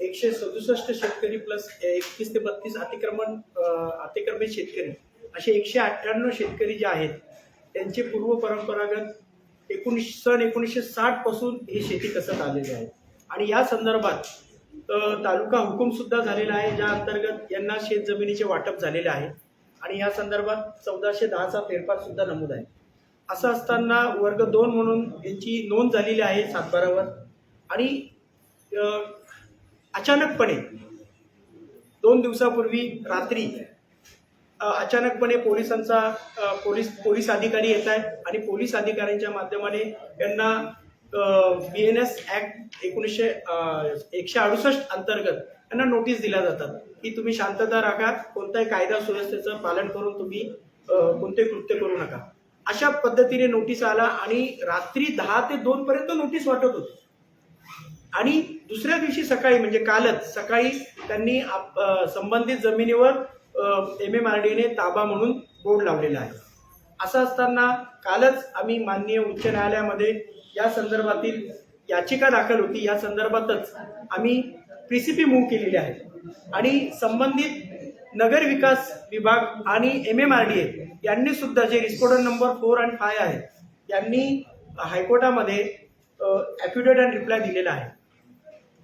एकशे सदुसष्ट शेतकरी प्लस एकतीस ते बत्तीस अतिक्रमण अतिक्रमित शेतकरी. असे एकशे अठ्ठ्याण्णव शेतकरी जे आहेत त्यांचे पूर्व परंपरागत एकोणीस सन एकोणीसशे साठपासून हे शेती कसत आलेले आहे आणि या संदर्भात तालुका हुकूम सुद्धा झालेला आहे ज्या अंतर्गत यांना शेत जमिनीचे वाटप झालेले आहे. आणि या संदर्भात चौदाशे दहाचा फेरफार सुद्धा नमूद आहे. असं असताना वर्ग दोन म्हणून यांची नोंद झालेली आहे सातबारावर. आणि अचानकपणे दोन दिवसापूर्वी रात्री अचानकपणे पोलिसांचा पोलीस पोलीस अधिकारी येत आहे आणि पोलीस अधिकाऱ्यांच्या माध्यमाने यांना बी एन एस ॲक्ट एकोणीसशे एकशे अडुसष्ट अंतर्गत यांना नोटीस दिल्या जातात की तुम्ही शांतता राखा कोणत्याही कायदा सुव्यवस्थेचं पालन करून तुम्ही कोणते कृत्य करू नका. अशा पद्धतीने नोटीस आला आणि रात्री दहा ते दोन पर्यंत नोटीस वाटत होती. आणि दुसऱ्या दिवशी सकाळी म्हणजे कालच सकाळी त्यांनी आप- संबंधित जमिनीवर एम एम आर डीने ताबा म्हणून बोर्ड लावलेला आहे. असं असताना कालच आम्ही माननीय उच्च न्यायालयामध्ये या संदर्भातील याचिका दाखल होती. या संदर्भातच आम्ही पी सी पी मूव्ह केलेली आहे. आणि संबंधित नगर विकास विभाग आणि M M R D A यांनी सुद्धा जे respondent number four and five आहे यांनी हायकोर्टामध्ये ॲफिडेविट अँड रिप्लाय दिलेला आहे.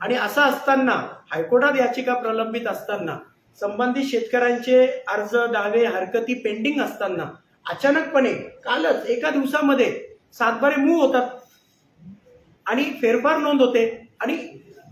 आणि असं असताना हायकोर्टात याचिका प्रलंबित असताना संबंधित शेतकऱ्यांचे अर्ज दावे हरकती पेंडिंग असताना अचानकपणे कालच एका दिवसामध्ये सातबारे मूव होतात आणि फेरफार नोंद होते. आणि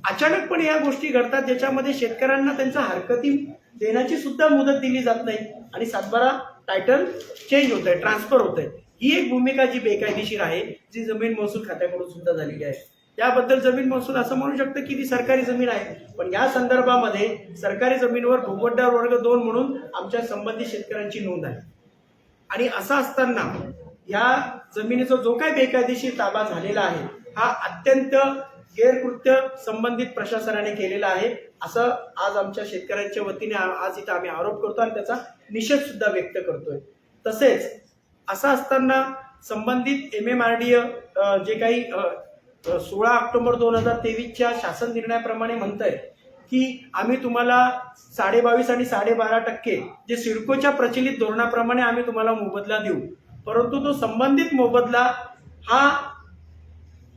अचानकपणे या गोष्टी घडतात ज्याच्यामध्ये शेतकऱ्यांना त्यांच्या हरकती देण्याची सुद्धा मुदत दिली जात नाही आणि सातबारा टायटल चेंज होत आहे ट्रान्सफर होत आहे ही एक भूमिका जी बेकायदेशीर आहे जी जमीन महसूल खात्याकडून सुद्धा झालेली आहे. त्याबद्दल जमीन महसूल असं म्हणू शकतं की ती सरकारी जमीन आहे. पण या संदर्भामध्ये सरकारी जमीनवर भूपट्ट्यावर वर्ग दोन म्हणून आमच्या संबंधित शेतकऱ्यांची नोंद आहे. आणि असं असताना या जमिनीचा जो काही बेकायदेशीर ताबा झालेला आहे हा अत्यंत गैरकृत्य संबंधित प्रशासनाने केलेला आहे. असं आज आमच्या शेतकऱ्यांच्या वतीने आज इथं आम्ही आरोप करतो आणि त्याचा निषेध सुद्धा व्यक्त करतोय. तसेच असं असताना संबंधित M M R D J काही सोळा ऑक्टोबर दोन हजार तेवीसच्या शासन निर्णयाप्रमाणे म्हणतंय की आम्ही तुम्हाला साडेबावीस आणि साडेबारा टक्के जे सिडकोच्या प्रचलित धोरणाप्रमाणे आम्ही तुम्हाला मोबदला देऊ. परंतु तो संबंधित मोबदला हा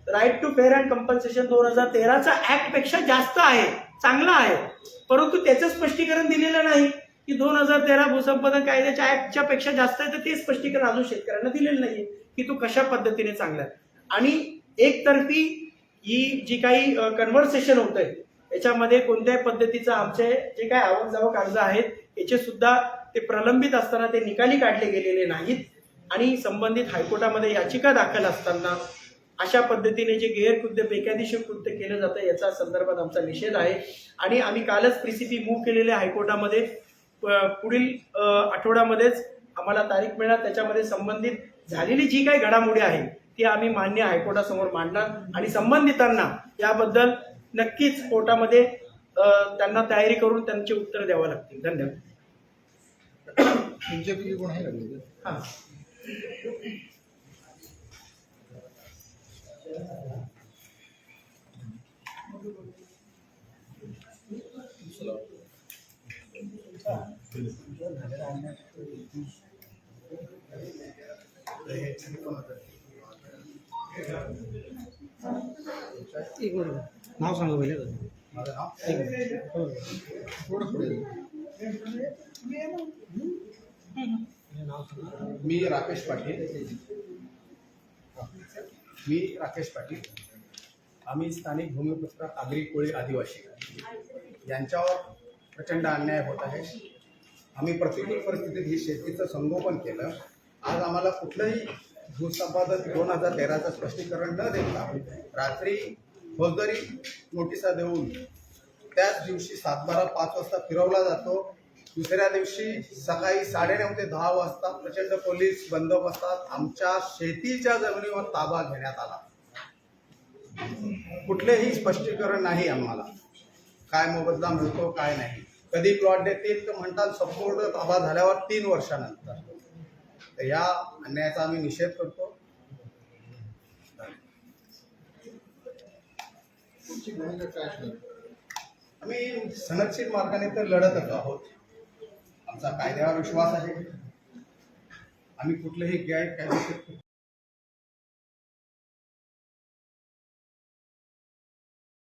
right to fair and compensation दोन हजार तेराचा ऍक्टपेक्षा जास्त आहे चांगला आहे. परंतु त्याचं स्पष्टीकरण दिलेलं नाही की दोन हजार तेरा भूसंपादन कायद्याच्या ऍक्टच्या पेक्षा जास्त आहे तर ते स्पष्टीकरण अजून शेतकऱ्यांना दिलेलं नाहीये की तो कशा पद्धतीने चांगला आहे. आणि एकतर्फी ही जी काही कन्व्हर्सेशन होत आहे याच्यामध्ये कोणत्याही पद्धतीचं आमचे जे काही आवक जावक अर्ज आहेत याचे सुद्धा ते प्रलंबित असताना ते निकाली काढले गेलेले नाहीत. आणि संबंधित हायकोर्टामध्ये याचिका दाखल असताना अशा पद्धतीने जे गैरकृत्य बेकायदेशीर कृत्य केलं जातं याचा संदर्भात आमचा निषेध आहे. आणि आम्ही कालच प्रिसिपी मूव्ह केलेले हायकोर्टामध्ये. प- पुढील आठवड्यामध्येच आम्हाला तारीख मिळणार. त्याच्यामध्ये संबंधित झालेली जी काही घडामोडी आहे ती आम्ही मान्य हायकोर्टासमोर मांडणार आणि संबंधितांना याबद्दल नक्कीच कोर्टामध्ये त्यांना तयारी करून त्यांची उत्तर द्यावं लागतील. धन्यवाद. हां. एक मिनिट नाव सांगा पहिले. मी राकेश पाटील. मी राकेश पाटील. आम्ही स्थानिक भूमिपुत्र आगरी कोळी आदिवासी. यांच्यावर प्रचंड अन्याय होत आहे. आम्ही प्रतिकूल परिस्थितीत ही शेतीचं संगोपन केलं. आज आम्हाला कुठलंही भूसंपादन दोन हजार तेराचं स्पष्टीकरण न देता रात्री फौजदारी नोटिसा देऊन त्याच दिवशी सातबारा पाच वाजता फिरवला जातो. दुसऱ्या दिवशी सकाळी साडेनऊ ते दहा वाजता प्रचंड पोलीस बंदोबस्तात आमच्या शेतीच्या जमिनीवर ताबा घेण्यात आला. कुठलेही स्पष्टीकरण नाही आम्हाला. काय मोबदला मिळतो काय नाही. कधी प्लॉट देतील तर म्हणतात संपूर्ण ताबा झाल्यावर तीन वर्षानंतर. तर या अन्यायाचा आम्ही निषेध करतो. आम्ही सनदशील मार्गाने तर लढतच आहोत. आमचा कायद्यावर विश्वास आहे. आम्ही कुठलेही गैर कायदेशीर